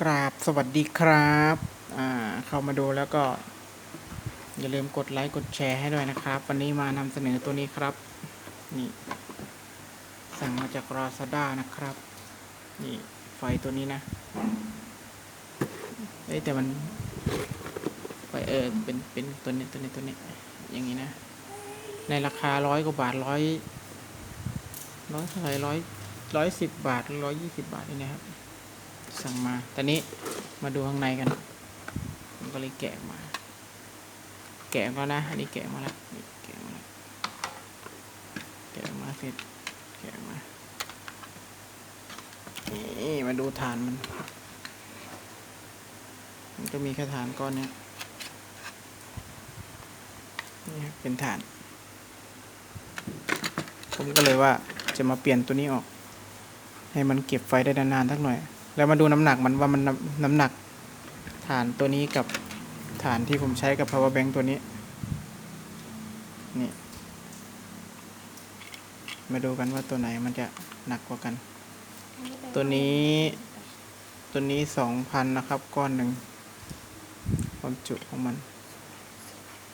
กราบสวัสดีครับอ่าเข้ามาดูแล้วก็ อย่าลืมกดไลค์กดแชร์ให้ด้วยนะครับ วันนี้มานำเสนอตัวนี้ครับ นี่ สั่งมาจาก Lazada นะครับ นี่ไฟตัวนี้นะเอ้แต่มันไฟเออเป็นเป็นตัวนี้ตัวนี้ตัวนี้ อย่างนี้นะ ในราคาร้อยกว่าบาทร้อยร้อยเท่าไหร่ร้อยร้อยสิบบาทร้อยยี่สิบบาทนี่นะครับ สั่งมา ตอนนี้มาดูข้างในกันผมก็เลยแกะมา แกะก็นะ อันนี้แกะมาแล้วนี่แกะมาแล้วแกะมาเสร็จ แกะมา นี่มาดูฐานมัน มันก็มีแค่ฐานก้อนเนี้ยนี่ครับเป็นฐาน ผมก็เลยว่าจะมาเปลี่ยนตัวนี้ออก ให้มันเก็บไฟได้นานๆสักหน่อย แล้วมาดูน้ำหนักมันว่ามันน้ำน้ำหนักฐานตัวนี้กับฐานที่ผมใช้กับ power bank ตัวนี้ นี่ มาดูกันว่าตัวไหนมันจะหนักกว่ากัน ตัวนี้ตัวนี้สองพันนะครับ ก้อนหนึ่งความจุของมัน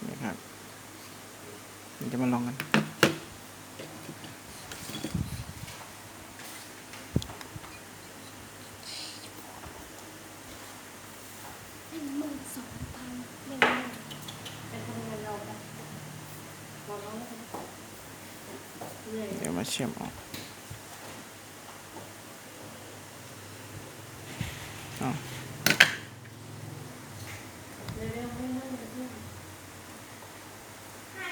นี่ครับเดี๋ยวจะมาลองกัน หนึ่งหมื่นสองพันหนึ่งหมื่น เป็นพนักงานเราปะบอกน้องแล้วกันเหนื่อย เดี๋ยวมาเชื่อมออกอาวเร็วๆไม่เมื่อยเพื่อนห้า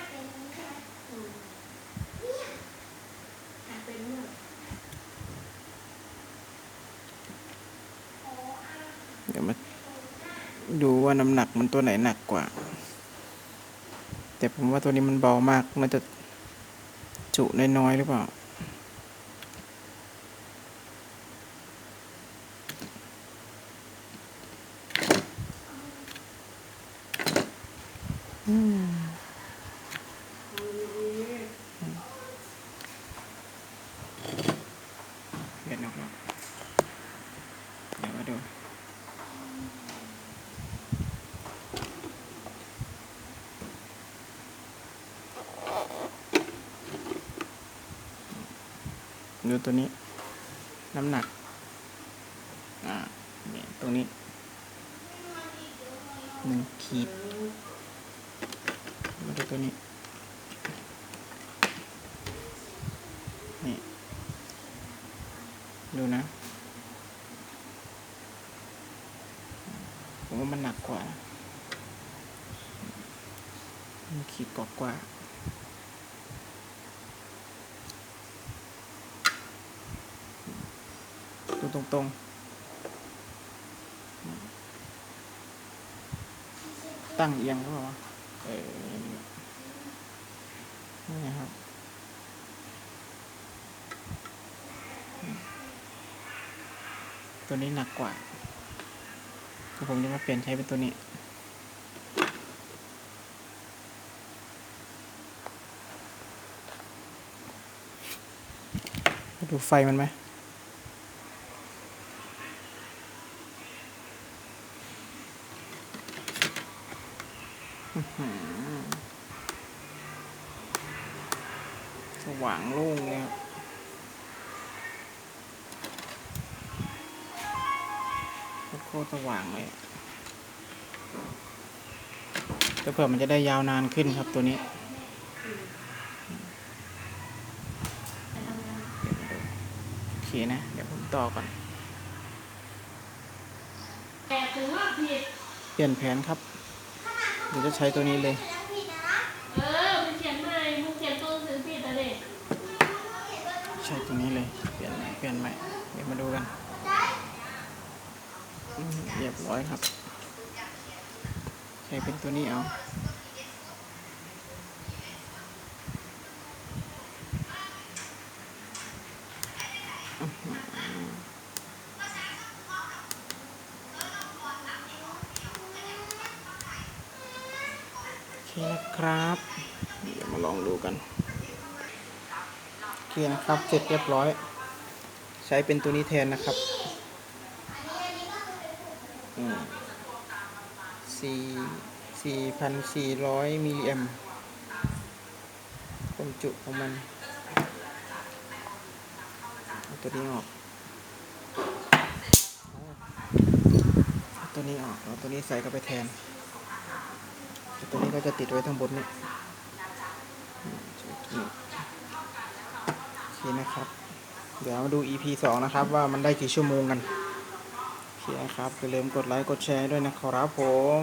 อืมทำเป็นเมื่อเดี๋ยวมาดูว่าน้ำหนักมันตัวไหนหนักกว่า แต่ผมว่าตัวนี้มันเบามากน่าจะ จุน้อยๆหรือเปล่าทำดีเห็นนะครับเดี๋ยวมาดู ดูตัวนี้ น้ำหนัก อ่าเนี่ยตรงนี้หนึ่งขีดมาดูตัวนี้ นี่ ดูนะผมว่ามันหนักกว่าหนะมันขีดกว่ากว่า ตรงๆ ตั้งเอียงหรือเปล่าเออนี่ครับตัวนี้หนักกว่าก็ผมจะมาเปลี่ยนใช้เป็นตัวนี้ ดูไฟมันไหม อื้อหือ สว่างโล่งเลยครับโคตรสว่างเลยอะแต่เผื่อมันจะได้ยาวนานขึ้นครับตัวนี้โอเคนะ เดี๋ยวผมต่อก่อนแต่ถึงว่าผิดเปลี่ยนแผนครับเดี๋ยวจะใช้ตัวนี้เลยยังผิดนะนะ เออมึงเขียนใหม่มึงเขียนตัวหนังสือผิดอะเด็กใช่ตัวนี้เลย เปลี่ยนใหม่เปลี่ยนใหม่ เดี๋ยวมาดูกันอืมเรียบร้อยครับ ใช้เป็นตัวนี้เอา คนะครับ เดี๋ยวมาลองดูกันโอเคนะครับ เสร็จเรียบร้อย ใช้เป็นตัวนี้แทนนะครับอันนี้อันนี้ก็คือเป็นผงอืมสี่สี่พันสี่ร้อยมิลลิแอมความจุของมันเอาตัวนี้ออกเอาตัวนี้ออกเอาตัวนี้ใส่เข้าไปแทน ตัวนี้ก็จะติดไว้ทั้งบนนี่โอเคนะครับ เดี๋ยวมาดู EP สองนะครับ ว่ามันได้กี่ชั่วโมงกันโอเคครับอย่าลืมกดไลค์กดแชร์ด้วยนะครับผม